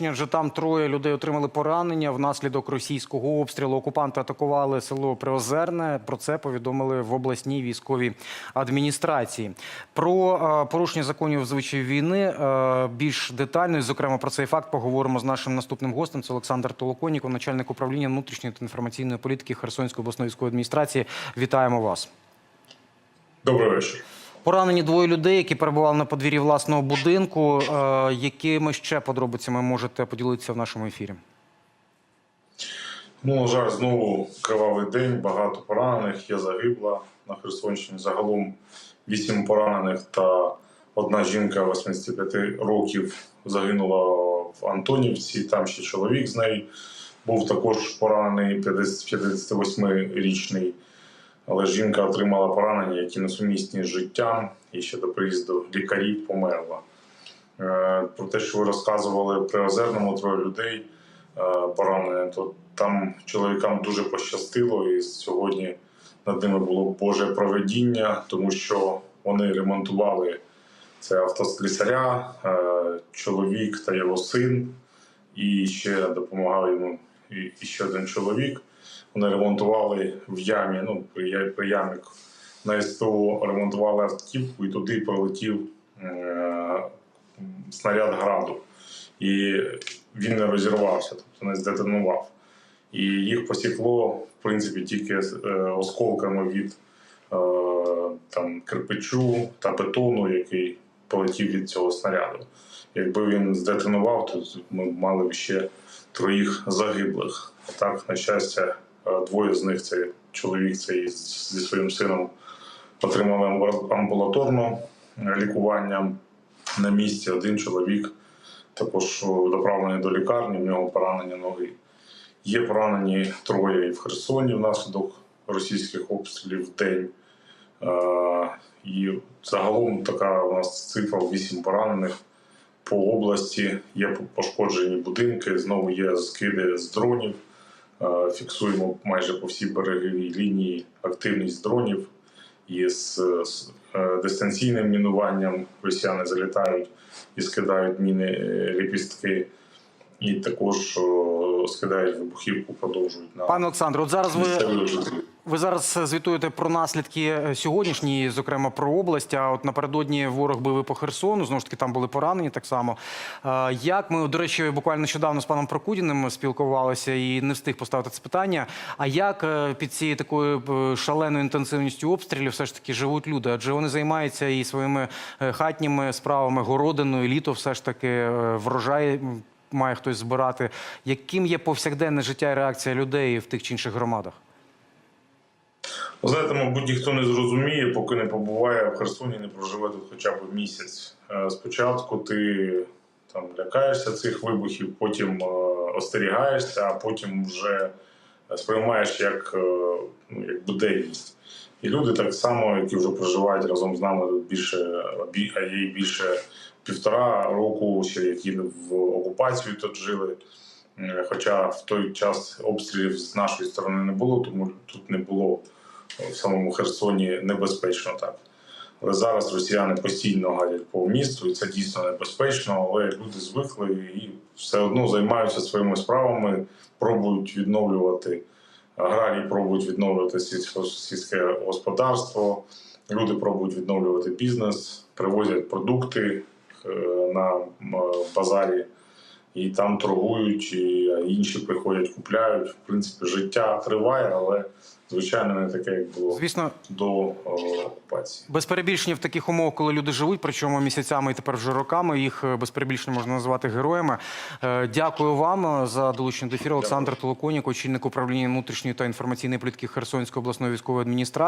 Адже там троє людей отримали поранення внаслідок російського обстрілу. Окупанти атакували село Приозерне. Про це повідомили в обласній військовій адміністрації. Про е, порушення законів звичаїв війни е, більш детально, і, зокрема про цей факт, поговоримо з нашим наступним гостем. Це Олександр Толоконіков, начальник управління внутрішньої та інформаційної політики Херсонської обласної військової адміністрації. Вітаємо вас. Добрий вечір. Поранені двоє людей, які перебували на подвір'ї власного будинку. Е, Якими ще подробицями можете поділитися в нашому ефірі? Ну, на жаль, знову кривавий день, багато поранених. Є загибла на Херсонщині. Загалом вісім поранених та одна жінка 85 років загинула в Антонівці. Там ще чоловік з нею був також поранений 50 58-річний. Але жінка отримала поранення, які несумісні з життям, і ще до приїзду лікарів померла. Е, Про те, що ви розказували при Озерному троє людей е, поранені, то там чоловікам дуже пощастило, і сьогодні над ними було Боже проведіння, тому що вони ремонтували це автослісаря, е, чоловік та його син, і ще допомагав йому і ще один чоловік. Вони ремонтували в ямі, ну, при, при ямі на СТО ремонтували автівку, і туди прилетів е, снаряд граду. І він не розірвався, тобто не здетонував. І їх посікло, в принципі, тільки е, осколками від е, там, кирпичу та бетону, який полетів від цього снаряду. Якби він здетонував, то ми б мали б ще троїх загиблих. Так, на щастя, двоє з них це чоловік цей з- зі своїм сином отримали амбу- амбулаторне е, лікування на місці. Один чоловік також доправлений до лікарні, в нього поранення ноги. Є поранені троє і в Херсоні внаслідок російських обстрілів в день. Е, І загалом така у нас цифра 8 поранених по області. Є пошкоджені будинки, знову є скиди з дронів. Е, Фіксуємо майже по всій береговій лінії активність дронів. І з, з е, дистанційним мінуванням росіяни залітають і скидають міни е, ліпістки, і також скидають вибухівку, продовжують на Пане Олександр, от зараз ви. Ви зараз звітуєте про наслідки е, сьогоднішні, зокрема про область. А от напередодні ворог бив по Херсону. Знову ж таки, там були поранені так само. Е, Як ми, до речі, буквально нещодавно з паном Прокудіним спілкувалися і не встиг поставити це питання. А як е, під цією такою е, шаленою інтенсивністю обстрілів все ж таки живуть люди? Адже вони займаються і своїми е, хатніми справами, городиною, літо все ж таки е, врожай має хтось збирати. Яким є повсякденне життя і реакція людей в тих чи інших громадах? Ви Знаєте, мабуть, ніхто не зрозуміє, поки не побуває в Херсоні, не проживе тут хоча б місяць. Е, Спочатку ти там лякаєшся цих вибухів, потім е, остерігаєшся, а потім вже сприймаєш як, е, ну, як буденність. І люди так само, які вже проживають разом з нами тут більше, а є більше півтора року, ще які в окупацію тут жили. Е, Хоча в той час обстрілів з нашої сторони не було, тому тут не було в самому Херсоні небезпечно так. Але зараз росіяни постійно гадять по місту, і це дійсно небезпечно, але люди звикли і все одно займаються своїми справами, пробують відновлювати аграрії, пробують відновлювати сільське господарство, люди пробують відновлювати бізнес, привозять продукти е, на базарі і там торгують, і інші приходять, купляють. В принципі, життя триває, але звичайно не таке, як було Звісно, до о, окупації. Без перебільшення в таких умовах, коли люди живуть, причому місяцями і тепер вже роками, їх е, без перебільшення можна назвати героями. Е, Дякую вам е, за долучення до ефіру. Олександр Толоконік, очільник управління внутрішньої та інформаційної політики Херсонської обласної військової адміністрації.